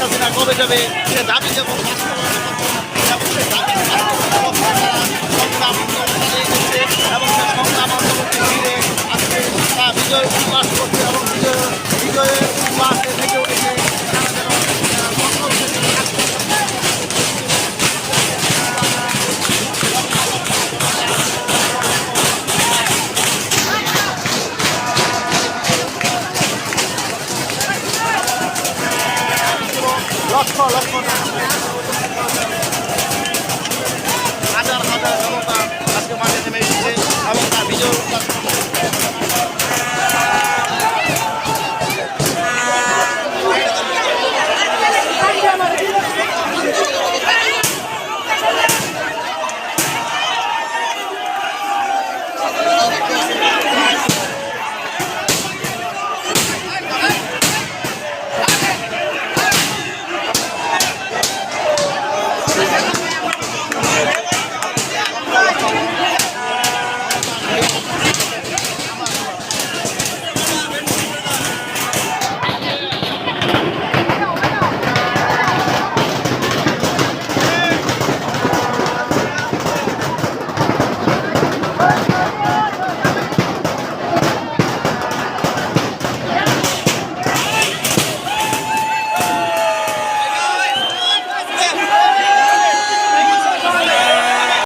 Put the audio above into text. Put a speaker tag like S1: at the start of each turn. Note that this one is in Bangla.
S1: না কবে যাবে? সে দাবি যেমন এবং সে সংগ্রাম অন্তর্ভুক্তি ঘিরে আজকে বিজয়। লক্ষ লক্ষ হাজার হাজার জনতা আজকে মাঠে নেমে এসেছে এবং তার বিজয় Thank you.